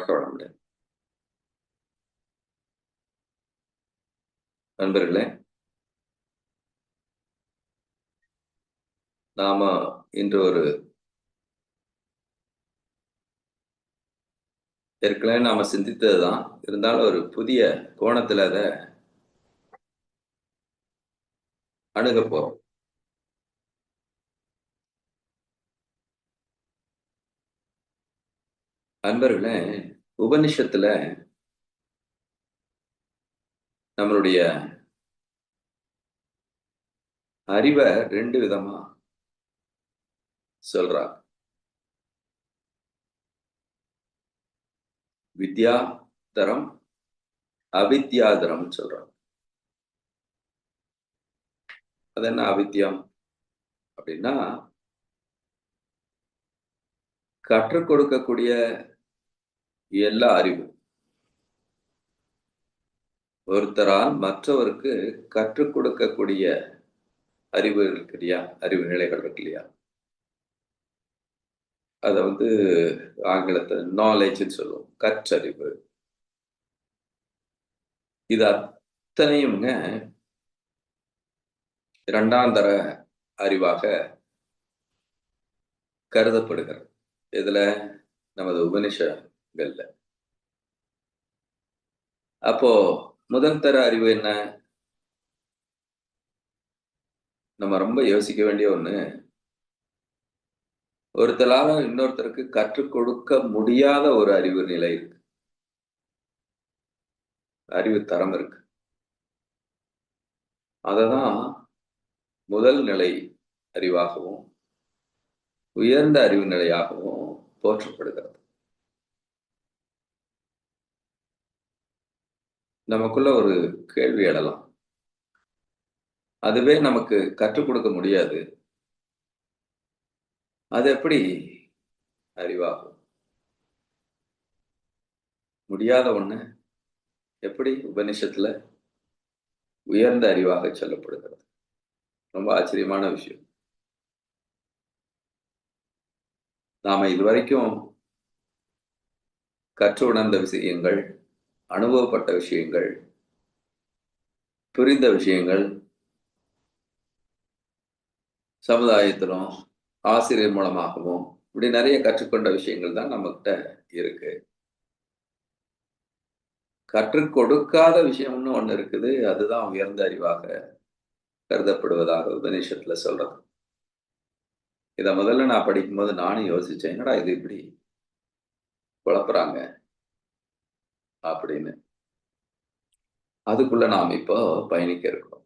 வாழ்க வளமுடன் நண்பர்களே நாம இன்று ஒரு ஏற்கனவே நாம சிந்தித்ததுதான். இருந்தாலும் ஒரு புதிய கோணத்துல அதை அணுக போறோம். அன்பர்களே உபனிஷத்துல நம்மளுடைய அறிவை ரெண்டு விதமா சொல்றாங்க வித்யாதரம் அவித்யாதரம் சொல்றாங்க அது என்ன அவித்யம்? அப்படின்னா கற்றுக் கொடுக்கக்கூடிய எல்லா அறிவும் ஒருத்தரால் மற்றவருக்கு கற்றுக் கொடுக்கக்கூடிய அறிவு இருக்கு இல்லையா? அறிவு நிலைகள் இருக்கு இல்லையா? அதை வந்து ஆங்கிலத்தில் நாலேஜ்னு சொல்லுவோம். கற்றறிவு. இது அத்தனையுங்க இரண்டாந்தர அறிவாக கருதப்படுகிறது. இதுல நமது உபனிஷ உபனிஷங்கள்ல அப்போ முதல் தர அறிவு என்ன? நம்ம ரொம்ப யோசிக்க வேண்டிய ஒண்ணு. ஒருத்தரால இன்னொருத்தருக்கு கற்றுக் கொடுக்க முடியாத ஒரு அறிவு நிலை இருக்கு. அறிவு தரம் இருக்கு. அததான் முதல் நிலை அறிவாகவும் உயர்ந்த அறிவு நிலையாகவும் போற்றப்படுகிறது. நமக்குள்ள ஒரு கேள்வி எழலாம். அதுவே நமக்கு கற்றுக் கொடுக்க முடியாது. அது எப்படி அறிவாகும்? முடியாத ஒண்ணு எப்படி உபனிஷத்துல உயர்ந்த அறிவாக சொல்லப்படுகிறது? ரொம்ப ஆச்சரியமான விஷயம். நாம இதுவரைக்கும் கற்று உணர்ந்த விஷயங்கள் அனுபவப்பட்ட விஷயங்கள் புரிந்த விஷயங்கள் சமுதாயத்திலும் ஆசிரியர் மூலமாகவும் இப்படி நிறைய கற்றுக்கொண்ட விஷயங்கள் தான் நம்மகிட்ட இருக்கு. கற்றுக் கொடுக்காத விஷயம்னு ஒன்று இருக்குது. அதுதான் உயர்ந்த அறிவாக கருதப்படுவதாக உபநிஷத்துல சொல்றது. இதை முதல்ல நான் படிக்கும்போது நானும் யோசிச்சேன் என்னடா இது இப்படி? குழப்புறாங்க. அப்படின்னு. அதுக்குள்ள நாம் இப்போ பயணிக்க இருக்கோம்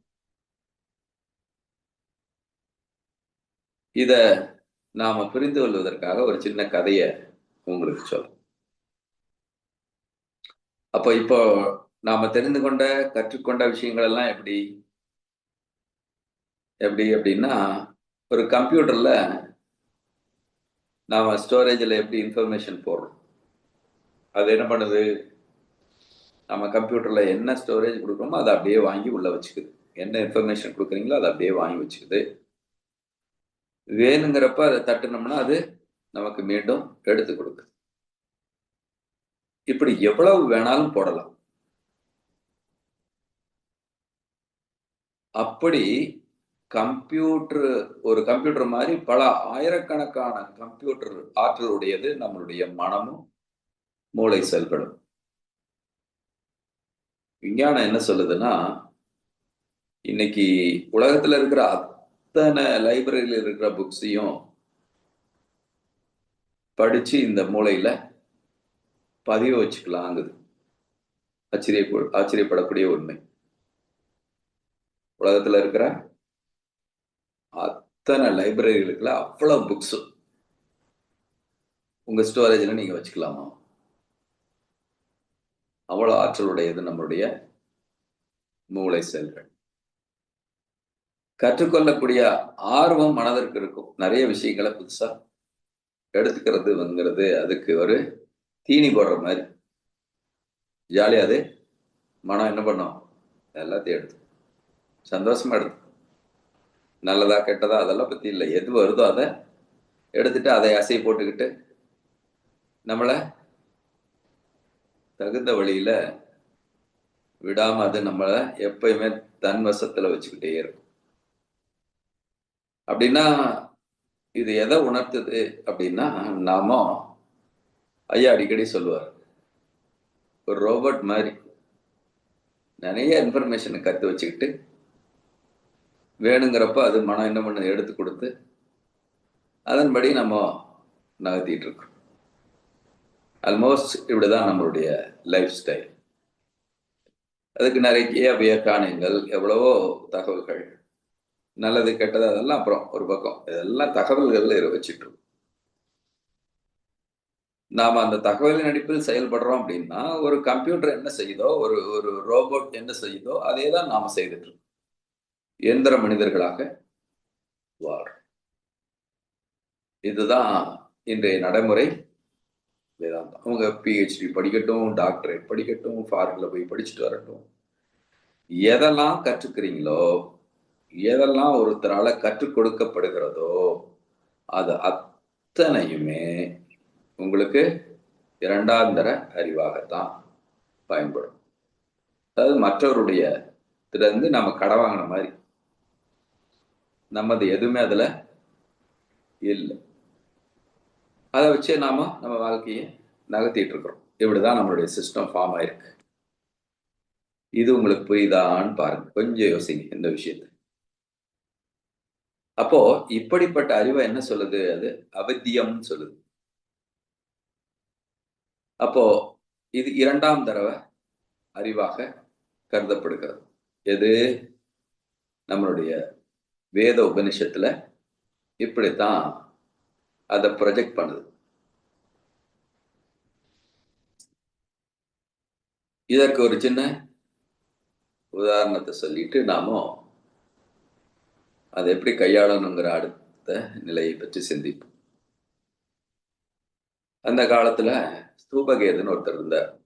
இத நாம புரிந்து கொள்வதற்காக ஒரு சின்ன கதையை உங்களுக்கு சொல்றேன். அப்போ இப்போ நாம தெரிந்து கொண்ட கற்றுக்கொண்ட விஷயங்கள் எல்லாம் எப்படி? எப்படி அப்படின்னா ஒரு கம்ப்யூட்டர்ல நாம ஸ்டோரேஜில் எப்படி இன்ஃபர்மேஷன் போடுறோம்? அது என்ன பண்ணுது? நம்ம கம்ப்யூட்டரில் என்ன ஸ்டோரேஜ் கொடுக்குறோமோ அதை அப்படியே வாங்கி உள்ளே வச்சுக்குது. என்ன இன்ஃபர்மேஷன் கொடுக்குறீங்களோ அதை அப்படியே வாங்கி வச்சுக்குது. வேணுங்கிறப்ப அதை தட்டுனோம்னா அது நமக்கு மீண்டும் எடுத்து கொடுக்குது. இப்படி எவ்வளவு வேணாலும் போடலாம். அப்படி கம்ப்யூட்டர் ஒரு கம்ப்யூட்டர் மாதிரி பல ஆயிரக்கணக்கான கம்ப்யூட்டர் ஆற்றலுடையது நம்மளுடைய மனமும் மூளை செல்களும் விஞ்ஞானம் என்ன சொல்லுதுன்னா இன்னைக்கு உலகத்துல இருக்கிற அத்தனை லைப்ரரியில இருக்கிற புக்ஸையும் படிச்சு இந்த மூளையில பதிவு வச்சுக்கலாங்குது. ஆச்சரிய ஆச்சரியப்படக்கூடிய உண்மை. உலகத்துல இருக்கிற அத்தனை லைப்ரரிகளுக்குள்ள அவ்வளவு புக்ஸும் உங்க ஸ்டோரேஜ்ல நீங்க வச்சுக்கலாமா? அவ்வளவு ஆற்றலுடையது நம்மளுடைய மூளை செல்கள். கற்றுக்கொள்ளக்கூடிய ஆர்வம் மனதிற்கு இருக்கும். நிறைய விஷயங்களை புதுசா எடுத்துக்கிறதுங்கிறது அதுக்கு ஒரு தீனி போடுற மாதிரி. ஜாலியாக அது. மனம் என்ன பண்ணும்? எல்லாத்தையும் எடுத்து சந்தோஷமா எடுத்து நல்லதா கெட்டதா அதெல்லாம் பத்தி இல்லை. எது வருதோ அதை எடுத்துட்டு அதை அசை போட்டுக்கிட்டு நம்மளை தகுந்த வழியில விடாம அது நம்மளை எப்பயுமே தன் வசத்துல வச்சுக்கிட்டே இருக்கும். அப்படின்னா இது எதை உணர்த்துது அப்படின்னா நாம ஐயா அடிக்கடி சொல்லுவார் ஒரு ரோபோட் மாதிரி நிறைய இன்ஃபர்மேஷனை கற்று வச்சுக்கிட்டு வேணுங்கிறப்ப அது மனம் என்ன பண்ண எடுத்து கொடுத்து அதன்படி நம்ம நகர்த்திட்டு இருக்கோம். ஆல்மோஸ்ட் இப்படிதான் நம்மளுடைய லைஃப் ஸ்டைல் அதுக்கு நிறைய வியக்கானங்கள் எவ்வளவோ தகவல்கள். நல்லது கெட்டது அதெல்லாம் அப்புறம் ஒரு பக்கம். இதெல்லாம் தகவல்களில் இரு வச்சுட்டு நாம் அந்த தகவலின் அடிப்பில் செயல்படுறோம் அப்படின்னா ஒரு கம்ப்யூட்டர் என்ன செய்யுதோ ஒரு ஒரு ரோபோட் என்ன செய்யுதோ அதே தான் நாம் செய்துட்டு இயந்திர மனிதர்களாக வார் இதுதான் இன்றைய நடைமுறை. அவங்க பிஹெச்டி படிக்கட்டும் டாக்டரேட் படிக்கட்டும் ஃபாரின்ல போய் படிச்சுட்டு வரட்டும். எதெல்லாம் கற்றுக்கிறீங்களோ எதெல்லாம் ஒருத்தரால கற்றுக் கொடுக்கப்படுகிறதோ அது அத்தனையுமே உங்களுக்கு இரண்டாம் தர அறிவாகத்தான் பயன்படும். அதாவது மற்றவருடைய இருந்து நம்ம கடை வாங்கின மாதிரி. நம்மது எதுவுமே அதுல இல்லை. அதை வச்சு நாம நம்ம வாழ்க்கையை நகர்த்திட்டு இருக்கிறோம் இப்படிதான் நம்மளுடைய சிஸ்டம் ஃபார்ம் ஆயிருக்கு. இது உங்களுக்கு புரியுதான்னு பாருங்க. கொஞ்சம் யோசிங்க இந்த விஷயத்தை. அப்போ இப்படிப்பட்ட அறிவை என்ன சொல்லுது? அது அவத்தியம் சொல்லுது. அப்போ இது இரண்டாம் தடவை அறிவாக கருதப்படுகிறது. எது? நம்மளுடைய வேத உபனிஷத்துல இப்படித்தான் அதை ப்ரொஜெக்ட் பண்ணுது. இதற்கு ஒரு சின்ன உதாரணத்தை சொல்லிட்டு நாம அதை எப்படி கையாளணுங்கிற அடுத்த நிலையை பற்றி சிந்திப்போம். அந்த காலத்துல ஸ்தூபகேதுன்னு ஒருத்தர் இருந்தார்.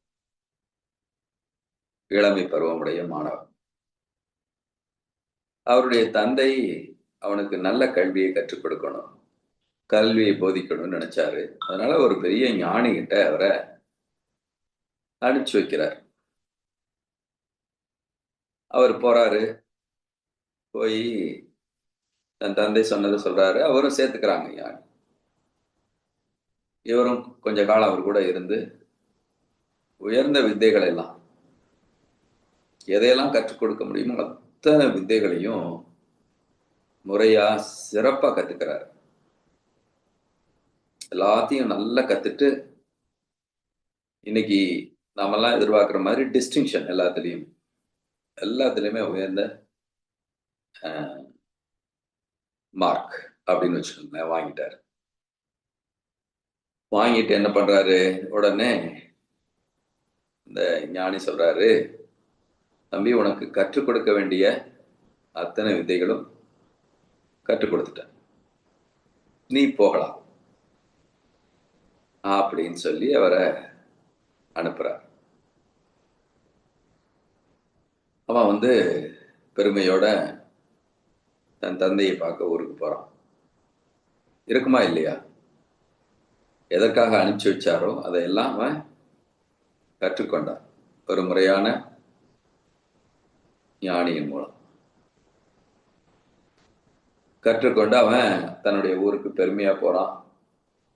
இளமை பருவமுடைய மாணவர். அவருடைய தந்தை அவனுக்கு நல்ல கல்வியை கற்றுக் கொடுக்கணும். கல்வியை போதிக்கணும்னு நினைச்சாரு. அதனால ஒரு பெரிய ஞானி கிட்ட அவரை அனுப்பிச்சு வைக்கிறார். அவர் போறாரு. போய் தன் தந்தை சொன்னதை சொல்றாரு. அவரும் சேர்த்துக்கிறாங்க ஞானி இவரும் கொஞ்ச காலம் அவர் கூட இருந்து உயர்ந்த வித்தைகள் எல்லாம் எதையெல்லாம் கற்றுக் கொடுக்க முடியுமோ அத்தனை வித்தைகளையும் முறையா சிறப்பா கத்துக்கிறார். எல்லாத்தையும் நல்லா கத்துட்டு இன்னைக்கு நாமெல்லாம் எதிர்பார்க்குற மாதிரி டிஸ்டிங்ஷன் எல்லாத்துலேயும் எல்லாத்துலேயுமே உயர்ந்த மார்க் அப்படின்னு வச்சுக்கோங்களேன் வாங்கிட்டார். வாங்கிட்டு என்ன பண்றாரு? உடனே இந்த ஞானி சொல்றாரு தம்பி உனக்கு கற்றுக் கொடுக்க வேண்டிய அத்தனை வித்தைகளும் கற்றுக் கொடுத்துட்டேன். நீ போகலாம். அப்படின்னு சொல்லி அவரை அனுப்புறார். அவன் வந்து பெருமையோட தன் தந்தையை பார்க்க ஊருக்கு போகிறான் இருக்குமா இல்லையா? எதற்காக அனுப்பிச்சு வச்சாரோ அதையெல்லாம் அவன் கற்றுக்கொண்டான். ஒரு முறையான ஞானியின் மூலம். கற்றுக்கொண்டு அவன் தன்னுடைய ஊருக்கு பெருமையா போறான்.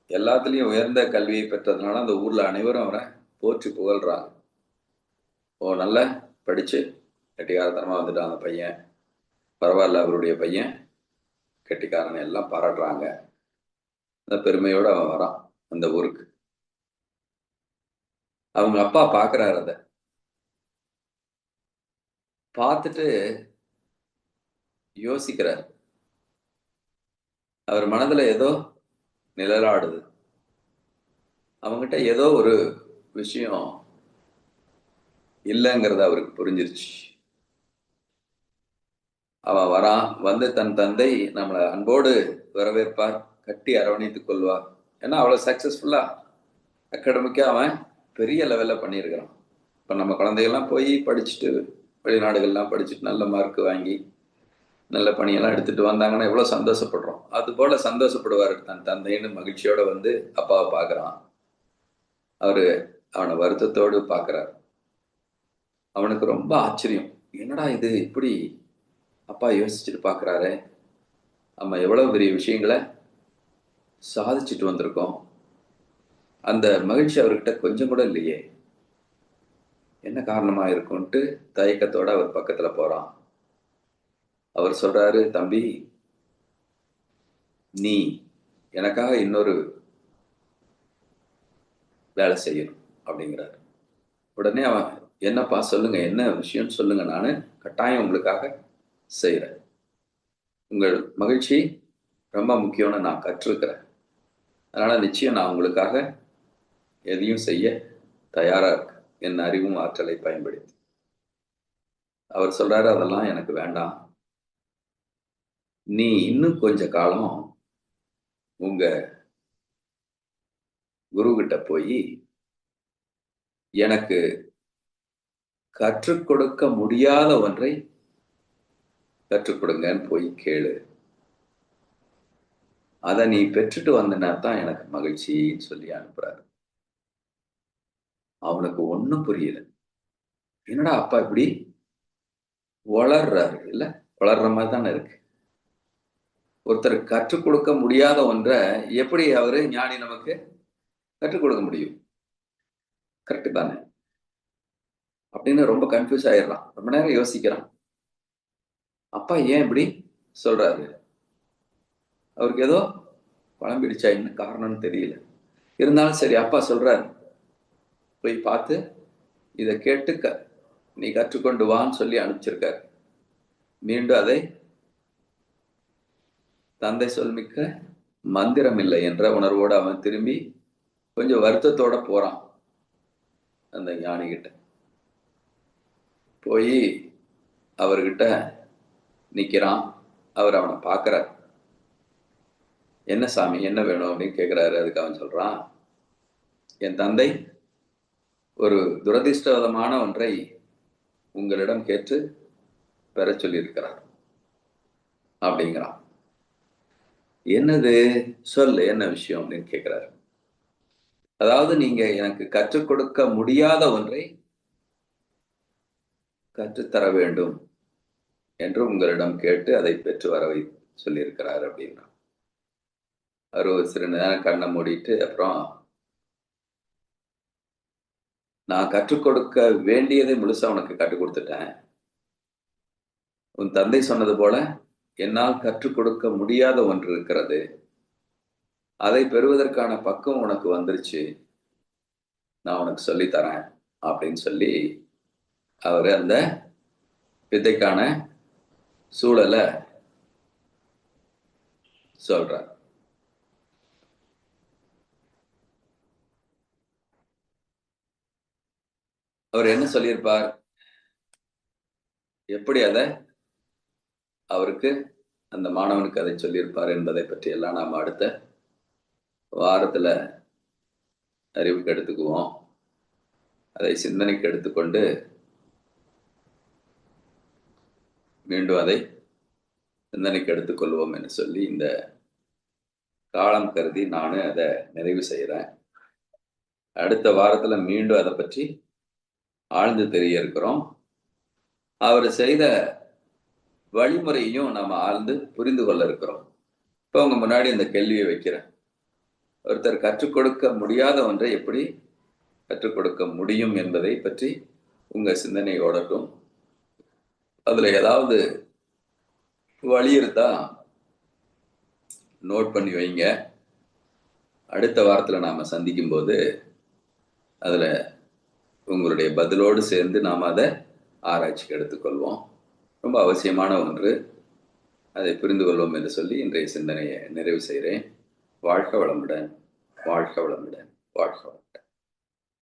எல்லாத்துலேயும் உயர்ந்த கல்வியை பெற்றதுனால அந்த ஊர்ல அனைவரும் அவரை போற்றி புகழ்றாங்க. ஓ நல்ல படிச்சு கெட்டிக்காரத்தனமாக வந்துட்டான் அந்த பையன். பரவாயில்ல அவருடைய பையன். கெட்டிக்காரனை எல்லாம் பாராட்டுறாங்க. அந்த பெருமையோட அவன் வரான் அந்த ஊருக்கு. அவங்க அப்பா பார்க்குறாரு அதை. பார்த்துட்டு யோசிக்கிறார். அவர் மனதுல ஏதோ நிழலாடுது. அவங்ககிட்ட ஏதோ ஒரு விஷயம் இல்லைங்கிறது அவருக்கு புரிஞ்சிருச்சு. அவன் வரான் வந்து தன் தந்தை நம்மளை அன்போடு வரவேற்பார் கட்டி அரவணைத்துக் கொள்வார். ஏன்னா அவ்வளோ சக்ஸஸ்ஃபுல்லாக அகாடமிக்கா அவன் பெரிய லெவலில் பண்ணியிருக்கிறான். இப்போ நம்ம குழந்தைகள்லாம் போய் படிச்சுட்டு வெளிநாடுகள்லாம் படிச்சுட்டு நல்ல மார்க் வாங்கி நல்ல பணியெல்லாம் எடுத்துட்டு வந்தாங்கன்னா எவ்வளோ சந்தோஷப்படுறோம். அது போல சந்தோஷப்படுவார் தன் தந்தைன்னு மகிழ்ச்சியோட வந்து அப்பாவை பார்க்குறான். அவர் அவனை வருத்தத்தோடு பார்க்குறார். அவனுக்கு ரொம்ப ஆச்சரியம். என்னடா இது இப்படி அப்பா யோசிச்சுட்டு பார்க்குறாரு நம்ம எவ்வளோ பெரிய விஷயங்களை சாதிச்சுட்டு வந்திருக்கோம். அந்த மகிழ்ச்சி அவர்கிட்ட கொஞ்சம் கூட இல்லையே. என்ன காரணமாக இருக்கும்ன்ட்டு தயக்கத்தோட அவர் பக்கத்தில் போகிறான் அவர் சொல்கிறாரு தம்பி நீ எனக்காக இன்னொரு வேலை செய்யணும் அப்படிங்கிறாரு. உடனே அவன் என்னப்பா சொல்லுங்க என்ன விஷயம் சொல்லுங்க நான் கட்டாயம் உங்களுக்காக செய்கிறேன். உங்கள் மகிழ்ச்சி ரொம்ப முக்கியம்னு நான் கற்றுருக்கிறேன் அதனால் நிச்சயம் நான் உங்களுக்காக எதையும் செய்ய தயாராக இருக்கு என் அறிவும் ஆற்றலை பயன்படுத்தி. அவர் சொல்றாரு அதெல்லாம் எனக்கு வேண்டாம். நீ இன்னும் கொஞ்ச காலம் உங்க குரு போய் எனக்கு கற்றுக் கொடுக்க முடியாத ஒன்றை கற்றுக் கொடுங்கன்னு போய் கேளு. அதை நீ பெற்றுட்டு வந்தனா தான் எனக்கு மகிழ்ச்சின்னு சொல்லி அனுப்புறாரு. அவனுக்கு ஒன்றும் புரியல. என்னடா அப்பா இப்படி வளர்றாரு இல்ல? வளர்ற மாதிரி தானே இருக்கு. ஒருத்தர் கற்றுக் கொடுக்க முடியாத ஒன்றை எப்படி அவரு ஞானி நமக்கு கற்றுக் கொடுக்க முடியும்? கரெக்டு தானே. அப்படின்னு ரொம்ப கன்ஃபியூஸ் ஆயிடுறான். ரொம்ப நேரம் யோசிக்கிறான். அப்பா ஏன் இப்படி சொல்றாரு? அவருக்கு ஏதோ குழம்பிடுச்சா? என்ன காரணம்னு தெரியல. இருந்தாலும் சரி அப்பா சொல்றாரு. போய் பார்த்து இதை கேட்டுக்க நீ கற்றுக்கொண்டு வான்னு சொல்லி அனுப்பிச்சிருக்காரு. மீண்டும் அதை தந்தை சொல்மிக்க மந்திரம் இல்லை என்ற உணர்வோடு அவன் திரும்பி கொஞ்சம் வருத்தத்தோட போறான் அந்த ஞானிகிட்ட. போய் அவர்கிட்ட நிற்கிறான் அவர் அவனை பார்க்குறார். என்ன சாமி என்ன வேணும்? அப்படின்னு கேட்குறாரு அதுக்கு அவன் சொல்கிறான் என் தந்தை ஒரு துரதிருஷ்டவதமான ஒன்றை உங்களிடம் கேட்டு பெற சொல்லியிருக்கிறார். அப்படிங்கிறான். என்னது? சொல் என்ன விஷயம்? அப்படின்னு கேட்குறாரு அதாவது நீங்க எனக்கு கற்றுக் கொடுக்க முடியாத ஒன்றை கற்றுத்தர வேண்டும். என்று உங்களிடம் கேட்டு அதை பெற்று வர வை சொல்லியிருக்கிறார் அப்படின்னா. அவர் ஒரு சிறு நேரம் கண்ணை மூடிட்டு அப்புறம் நான் கற்றுக் கொடுக்க வேண்டியதை முழுசா உனக்கு கற்றுக் கொடுத்துட்டேன். உன் தந்தை சொன்னது போல என்னால் கற்றுக் கொடுக்க முடியாத ஒன்று இருக்கிறது. அதை பெறுவதற்கான பக்கம் உனக்கு வந்துருச்சு. நான் உனக்கு சொல்லித்தரேன் அப்படின்னு சொல்லி அவர் அந்த வித்தைக்கான சூழலை சொல்றார் அவர் என்ன சொல்லியிருப்பார்? எப்படி அதை அவருக்கு அந்த மாணவனுக்கு அதை சொல்லியிருப்பார் என்பதை பற்றி எல்லாம் நாம் அடுத்த வாரத்துல அறிவுக்கு எடுத்துக்குவோம். அதை சிந்தனைக்கு எடுத்துக்கொண்டு மீண்டும் அதை சிந்தனைக்கு எடுத்துக்கொள்வோம் என்று சொல்லி இந்த காலம் கருதி நான் அதை நிறைவு செய்கிறேன் அடுத்த வாரத்துல மீண்டும் அதை பற்றி ஆழ்ந்து தெரிய இருக்கிறோம். அவர் செய்த வழிமுறையையும் நம்ம ஆழ்ந்து புரிந்து கொள்ள இருக்கிறோம். இப்போ உங்க முன்னாடி இந்த கேள்வியை வைக்கிறேன். ஒருத்தர் கற்றுக் கொடுக்க முடியாத ஒன்றை எப்படி கற்றுக் கொடுக்க முடியும் என்பதை பற்றி உங்கள் சிந்தனை ஓடட்டும் அதுல ஏதாவது வழி இருந்தா நோட் பண்ணி வைங்க. அடுத்த வாரத்தில் நாம் சந்திக்கும் போது அதில் உங்களுடைய பதிலோடு சேர்ந்து நாம் அதை ஆராய்ச்சிக்கு எடுத்துக்கொள்வோம். ரொம்ப அவசியமான ஒன்று. அதை புரிந்து கொள்வோம் என்று சொல்லி இன்றைய சிந்தனையை நிறைவு செய்கிறேன். வாழ்க வளமுடன் வாழ்க வளமுடன் வாழ்க வளமுடன்.